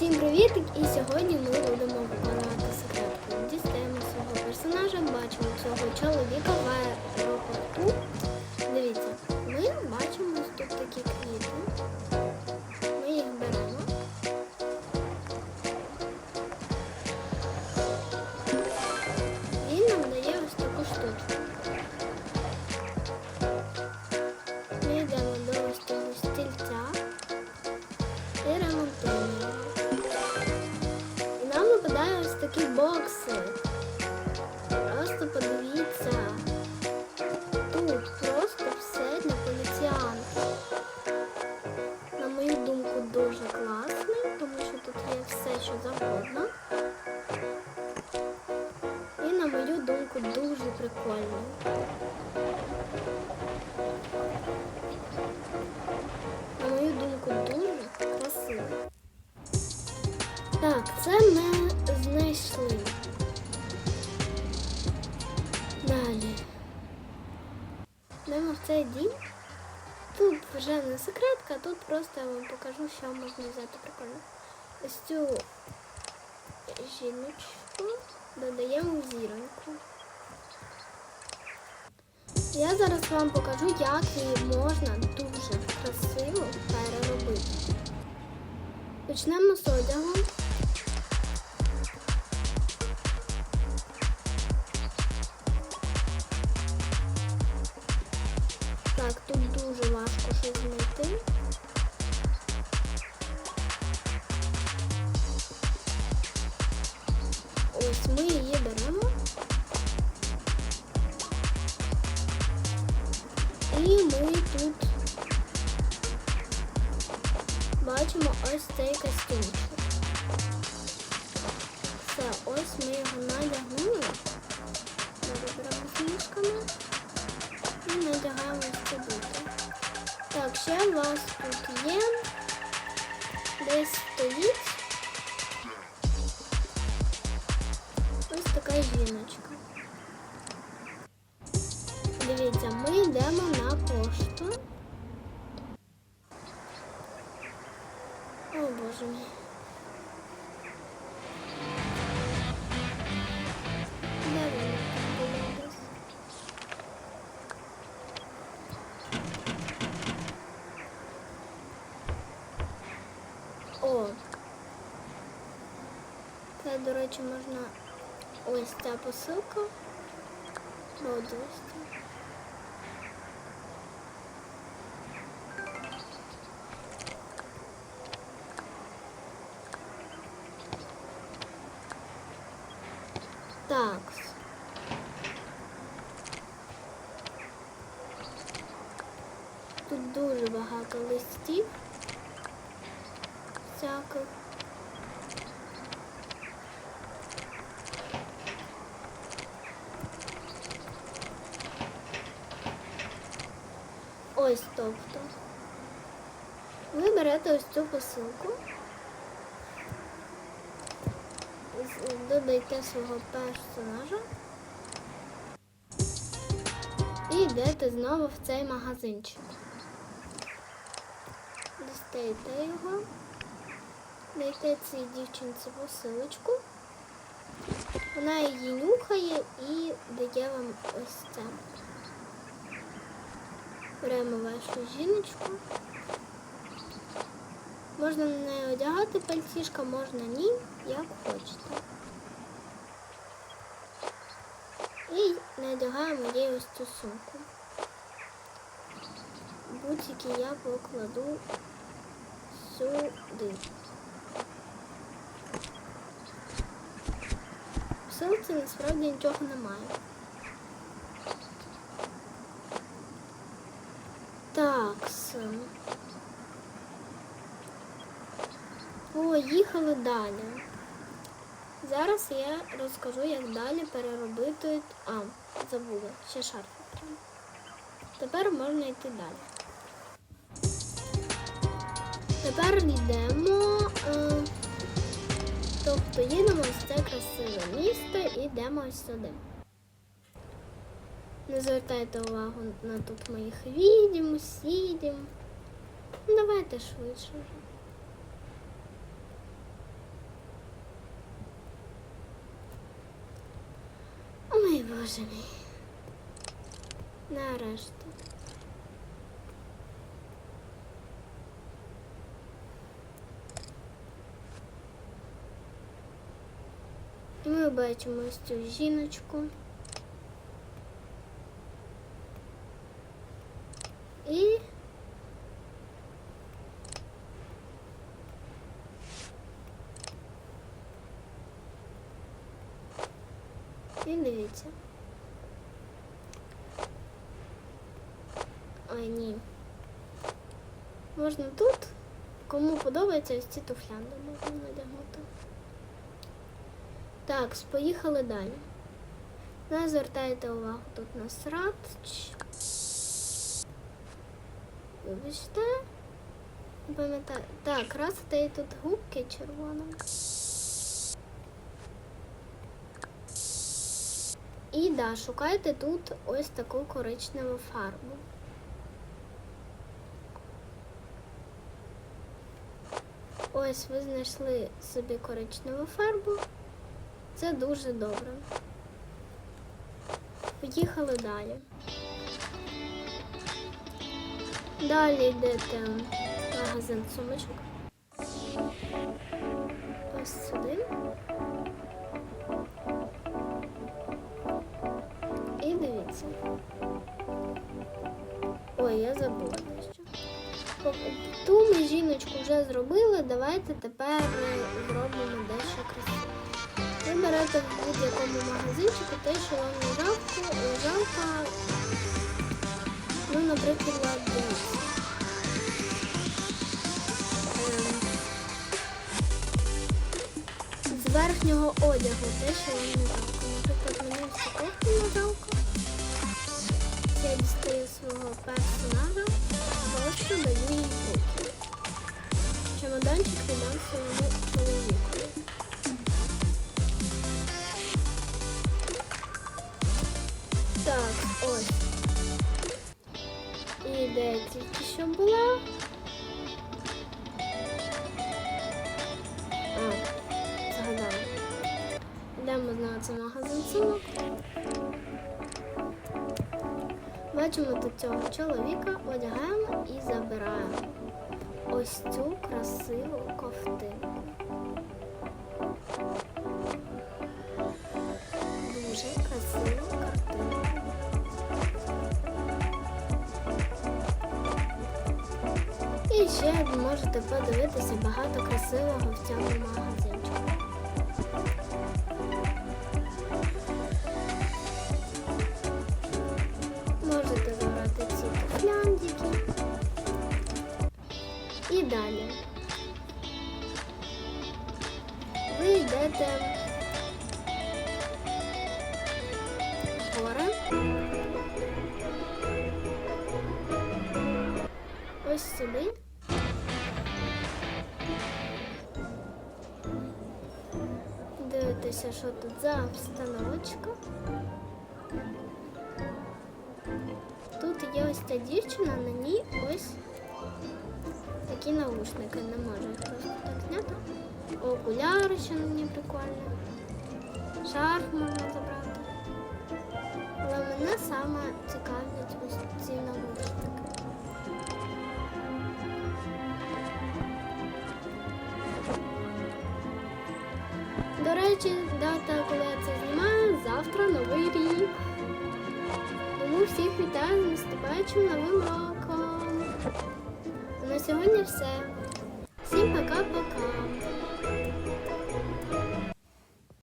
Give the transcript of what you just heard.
Всім привіт! І сьогодні ми будемо виконувати секретку. Дістаємо свого персонажа, бачимо цього чоловіка в аеропорту. Дивіться, ми бачимо тут такі квіти. На мою думку, дуже красивий. Так, це ми знайшли. Далі. Йдемо в цей дім. Тут вже не секретка, тут просто я вам покажу, що можна взяти прикольно. Ось цю жіночку додаємо в зіроньку. Я зараз вам покажу, як її можна дуже красиво переробити. Почнемо з одягу. Так, тут дуже важко щось знайти. Ось ми її беремо. Ось цей костюмчик. Все, ось ми його надягнули. Зараз беремо з ніжками і надягаємо ось ці. Так, ще у вас тут є. Десь стоїть ось така жіночка. Дивіться, ми йдемо на пошту. Десь? О. Це, до речі, можна ось ця посилка. От Так. Тут дуже багато листів всяких. Ось тобто. Ви берете ось цю посилку. Додайте свого персонажа і йдете знову в цей магазинчик. Дістаєте його, дайте цій дівчинці посилочку. Вона її нюхає і дає вам ось це. Беремо вашу жіночку. Можна на неї одягати пальтішка, можна ні, як хочете. І надягаємо їй ось цю сумку. Бутики я покладу сюди. В силці насправді нічого немає. Так, Поїхали далі. Зараз я розкажу, як далі переробити. А, забула, ще шарф. Тепер можна йти далі. Тепер йдемо, е, тобто їдемо ось це красиве місто і йдемо ось сюди. Не звертайте увагу на тут моїх відім, сідім. Давайте швидше вже. Боже мій. Нарешті. І ми бачимо ось цю жіночку. Дивіться. Ой, ні. Можна тут, кому подобається, ось ці туфлянди можна надягнути. Так, поїхали далі. Не звертайте увагу тут на срат. Вибачте. Пам'ятаю. Так, красите і тут губки червоним. І да, шукайте тут ось таку коричневу фарбу. Ось ви знайшли собі коричневу фарбу. Це дуже добре. Поїхали далі. Далі йдете в магазин сумочок. Ось сюди. Забула Ту ми жіночку вже зробили, давайте тепер е, зробимо дещо красиве. Ви берете в будь-якому магазинчику те, що вам е, жалко, ну, наприклад. Ем, З верхнього одягу те, що вам не жалко. Наприклад, мені всі кофти не жалко. Я дістаю свого персонажа, просто даю їй руки. Чемоданчик віддам своєму чоловікові. Так, ось. І де тільки що була. А, згадала. Йдемо знову це магазин сумок. Бачимо тут цього чоловіка, одягаємо і забираємо ось цю красиву ковтинку. Дуже красиву картинку. І ще ви можете подивитися багато красивого в цьому магазинчику. гори. Ось сюди. Дивитеся, що тут за обстановочка. Тут є ось ця дівчина, на ній ось Такі наушники. Не можу так зняти. Окуляри ще ній прикольні. Шарф можна забрати. Але мене саме цікавлять ось ці наушники. До речі, дата, коли я це знімаю, завтра новий рік. Тому всіх вітаю з наступаючим новим роком сьогодні все. Всім пока-пока.